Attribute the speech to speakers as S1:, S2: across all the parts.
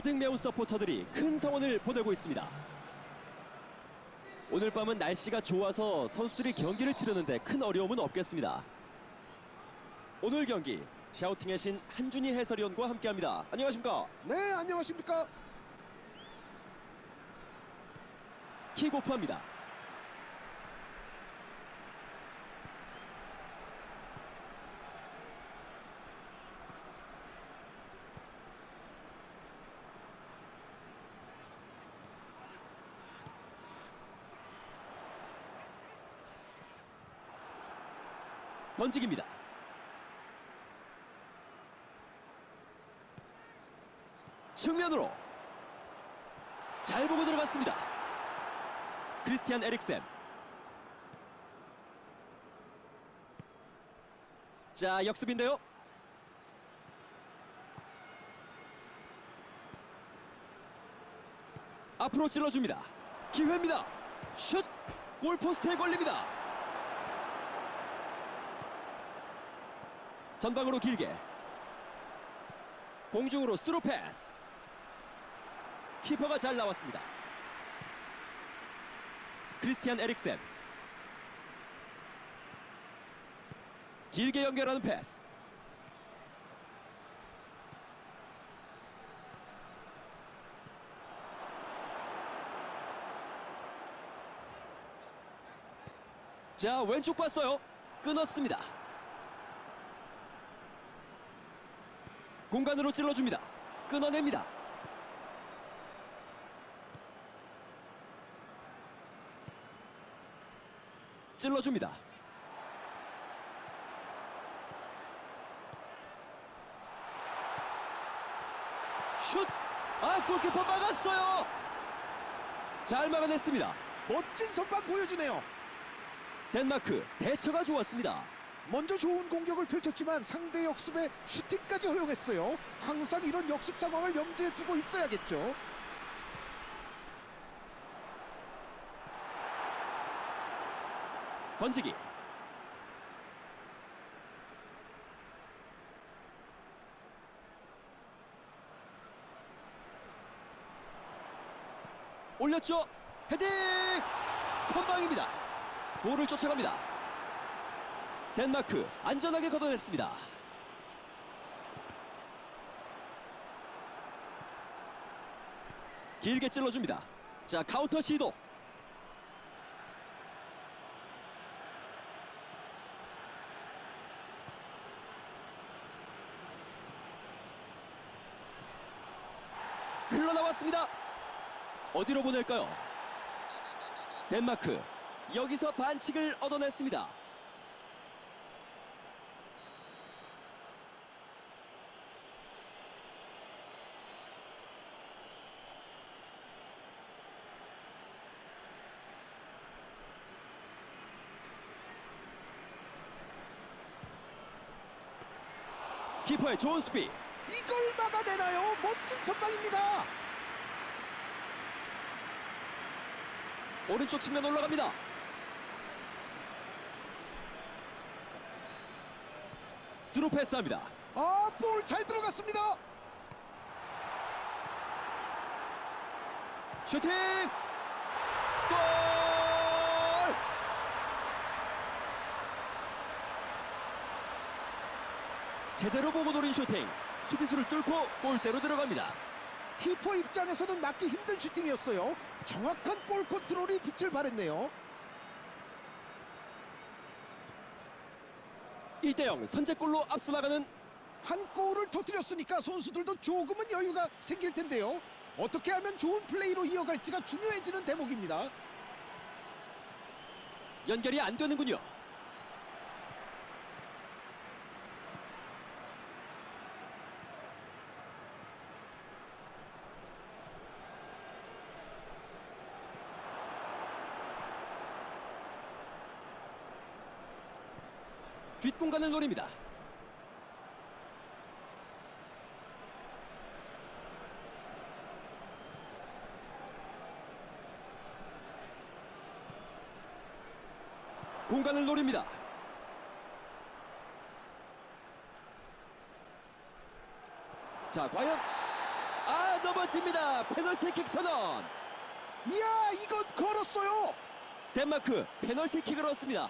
S1: 가득 메운 서포터들이 큰 성원을 보내고 있습니다. 오늘 밤은 날씨가 좋아서 선수들이 경기를 치르는데 큰 어려움은 없겠습니다. 오늘 경기 샤우팅의 신 한준희 해설위원과 함께합니다. 안녕하십니까?
S2: 네, 안녕하십니까?
S1: 킥오프합니다. 던지기입니다. 측면으로 잘 보고 들어갔습니다. 크리스티안 에릭센. 자, 역습인데요. 앞으로 찔러줍니다. 기회입니다. 슛! 골포스트에 걸립니다. 전방으로 길게. 공중으로 스루 패스. 키퍼가 잘 나왔습니다. 크리스티안 에릭센 길게 연결하는 패스 자 왼쪽 봤어요 끊었습니다 공간으로 찔러줍니다 끊어냅니다 찔러줍니다. 슛! 아 골키퍼 막았어요. 잘 막아냈습니다.
S2: 멋진 선방 보여주네요.
S1: 덴마크 대처가 좋았습니다.
S2: 먼저 좋은 공격을 펼쳤지만 상대 역습에 슈팅까지 허용했어요. 항상 이런 역습 상황을 염두에 두고 있어야겠죠.
S1: 던지기. 올렸죠. 헤딩! 선방입니다. 볼을 쫓아갑니다. 덴마크 안전하게 걷어냈습니다. 길게 찔러줍니다. 자 카운터 시도. 흘러나왔습니다. 어디로 보낼까요? 덴마크 여기서 반칙을 얻어냈습니다. 키퍼의 좋은 수비
S2: 이걸 막아내나요? 멋진 선방입니다.
S1: 오른쪽 측면 올라갑니다. 스루 패스합니다.
S2: 아, 볼 잘 들어갔습니다.
S1: 슈팅! 골! 제대로 보고 노린 슈팅. 수비수를 뚫고 골대로 들어갑니다.
S2: 키퍼 입장에서는 막기 힘든 슈팅이었어요. 정확한 볼 컨트롤이 빛을 발했네요.
S1: 1대0 선제골로 앞서 나가는
S2: 한 골을 터뜨렸으니까 선수들도 조금은 여유가 생길 텐데요. 어떻게 하면 좋은 플레이로 이어갈지가 중요해지는 대목입니다.
S1: 연결이 안 되는군요. 뒷공간을 노립니다. 공간을 노립니다. 자, 과연 아 넘어집니다. 페널티킥 선언.
S2: 이야 이건 걸었어요.
S1: 덴마크 페널티킥을 얻습니다.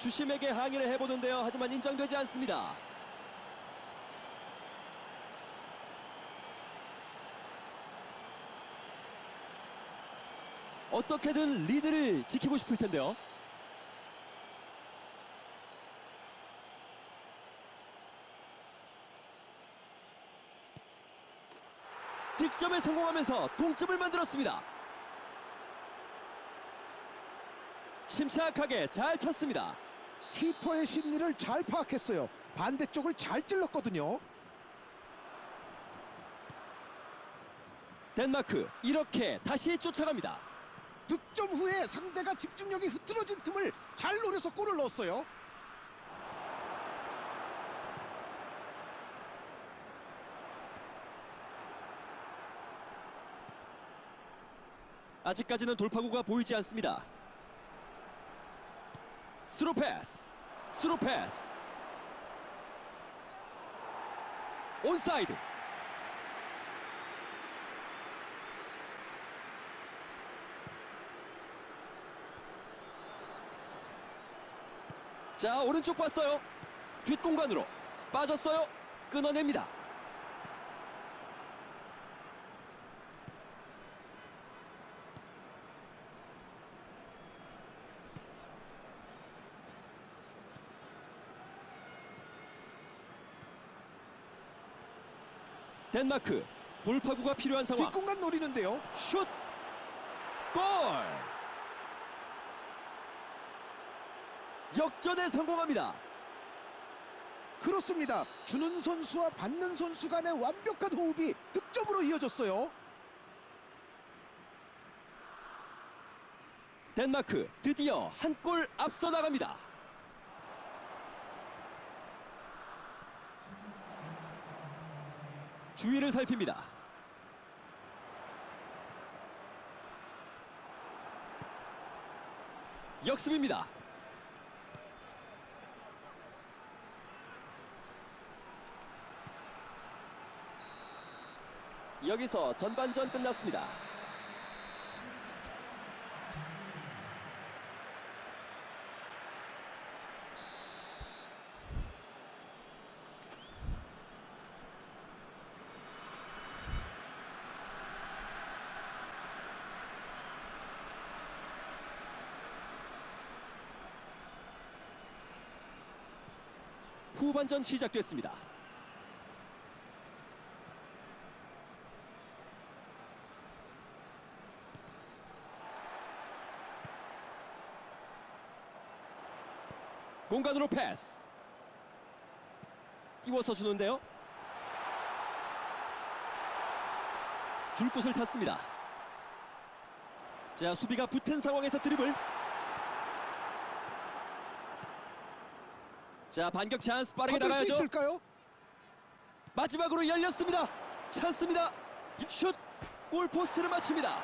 S1: 주심에게 항의를 해보는데요. 하지만 인정되지 않습니다. 어떻게든 리드를 지키고 싶을 텐데요. 득점에 성공하면서 동점을 만들었습니다. 침착하게 잘 찼습니다.
S2: 키퍼의 심리를 잘 파악했어요. 반대쪽을 잘 찔렀거든요.
S1: 덴마크 이렇게 다시 쫓아갑니다.
S2: 득점 후에 상대가 집중력이 흐트러진 틈을 잘 노려서 골을 넣었어요.
S1: 아직까지는 돌파구가 보이지 않습니다. 스루 패스, 스루 패스. 온사이드. 자 오른쪽 봤어요. 뒷공간으로 빠졌어요. 끊어냅니다. 덴마크 돌파구가 필요한 상황.
S2: 뒷공간 노리는데요.
S1: 슛! 골! 역전에 성공합니다.
S2: 그렇습니다. 주는 선수와 받는 선수 간의 완벽한 호흡이 득점으로 이어졌어요.
S1: 덴마크 드디어 한 골 앞서 나갑니다. 주위를 살핍니다. 역습입니다. 여기서 전반전 끝났습니다. 후반전 시작됐습니다. 공간으로 패스. 띄워서 주는데요. 줄 곳을 찾습니다. 자, 수비가 붙은 상황에서 드리블. 자, 반격 찬스 빠르게
S2: 받을 수
S1: 나가야죠.
S2: 있을까요?
S1: 마지막으로 열렸습니다. 찬스입니다. 슛! 골 포스트를 맞춥니다.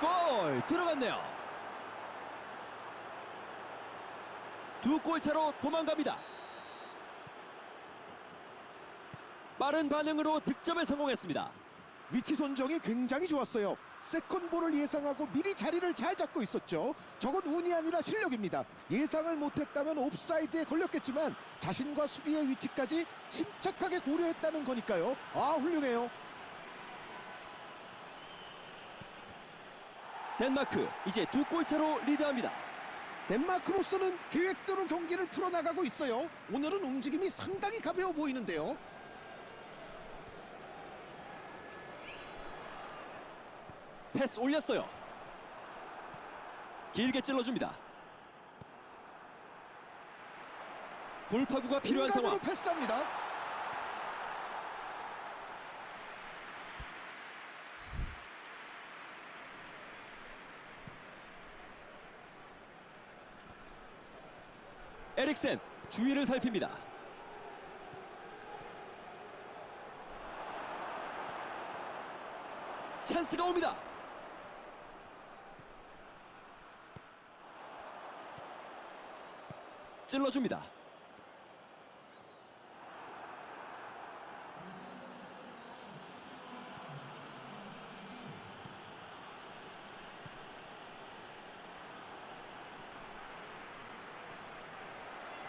S1: 골 들어갔네요. 두 골 차로 도망갑니다. 빠른 반응으로 득점에 성공했습니다.
S2: 위치 선정이 굉장히 좋았어요. 세컨볼을 예상하고 미리 자리를 잘 잡고 있었죠. 저건 운이 아니라 실력입니다. 예상을 못했다면 옵사이드에 걸렸겠지만 자신과 수비의 위치까지 침착하게 고려했다는 거니까요. 아 훌륭해요.
S1: 덴마크 이제 두 골 차로 리드합니다.
S2: 덴마크로서는 계획대로 경기를 풀어나가고 있어요. 오늘은 움직임이 상당히 가벼워 보이는데요.
S1: 패스 올렸어요. 길게 찔러줍니다. 돌파구가 필요한 상황.
S2: 패스합니다.
S1: 에릭센 주위를 살핍니다. 찬스가 옵니다. 찔러줍니다.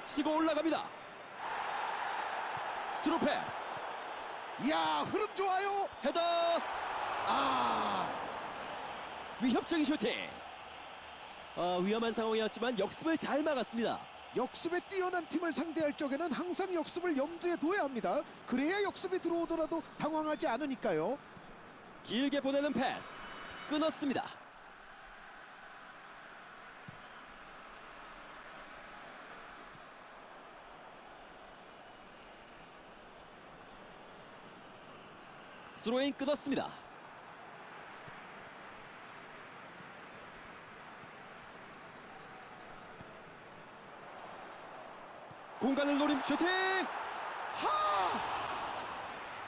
S1: 치고 올라갑니다. 스루 패스.
S2: 이야 흐름 좋아요.
S1: 헤더.
S2: 아
S1: 위협적인 슈팅. 어, 위험한 상황이었지만 역습을 잘 막았습니다.
S2: 역습에 뛰어난 팀을 상대할 적에는 항상 역습을 염두에 둬야 합니다. 그래야 역습이 들어오더라도 당황하지 않으니까요.
S1: 길게 보내는 패스. 끊었습니다. 스로인 끊었습니다. 공간을 노린 슈팅!
S2: 하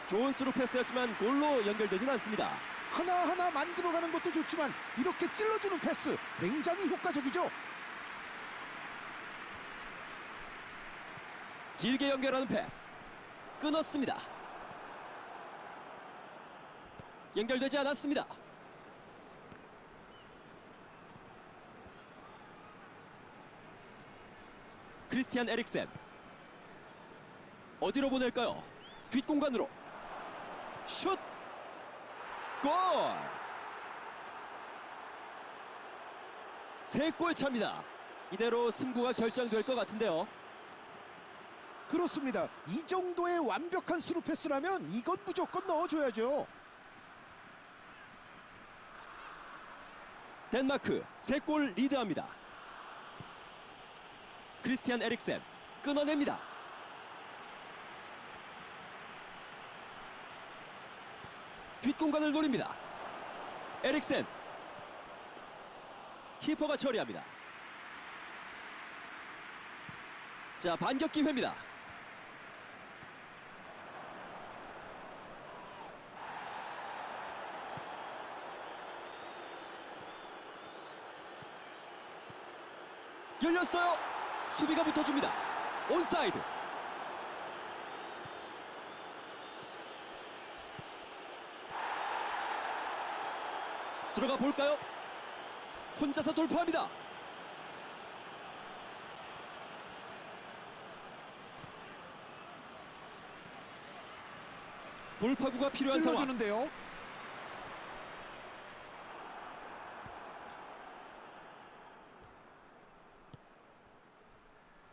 S1: 좋은 스루 패스였지만 골로 연결되진 않습니다.
S2: 하나하나 만들어가는 것도 좋지만 이렇게 찔러주는 패스 굉장히 효과적이죠.
S1: 길게 연결하는 패스 끊었습니다. 연결되지 않았습니다. 크리스티안 에릭센 어디로 보낼까요? 뒷공간으로 슛! 골! 세골 차입니다. 이대로 승부가 결정될 것 같은데요.
S2: 그렇습니다. 이 정도의 완벽한 스루 패스라면 이건 무조건 넣어줘야죠.
S1: 덴마크 세 골 리드합니다. 크리스티안 에릭센 끊어냅니다. 뒷공간을 노립니다. 에릭센 키퍼가 처리합니다. 자 반격 기회입니다. 열렸어요. 수비가 붙어줍니다. 온사이드. 들어가 볼까요? 혼자서 돌파합니다. 돌파구가 필요한 상황.
S2: 찔러주는데요.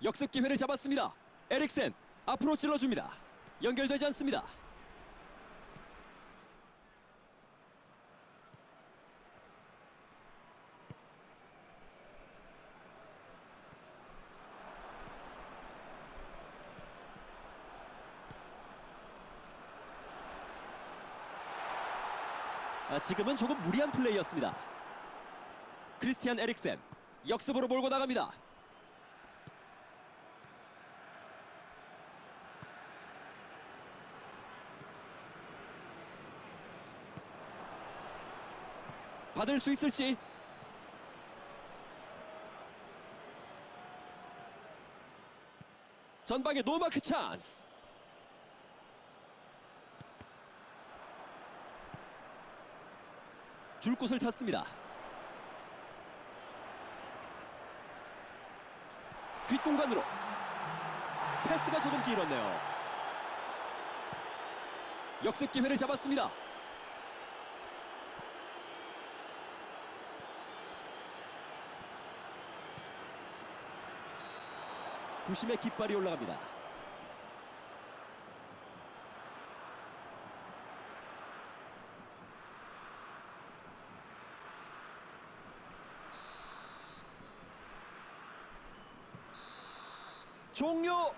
S1: 역습 기회를 잡았습니다. 에릭센 앞으로 찔러줍니다. 연결되지 않습니다. 아, 지금은 조금 무리한 플레이였습니다. 크리스티안 에릭센 역습으로 몰고 나갑니다. 받을 수 있을지. 전방에 노마크 찬스. 줄 곳을 찾습니다. 뒷공간으로 패스가 조금 길었네요. 역습 기회를 잡았습니다 부심의 깃발이 올라갑니다. 종료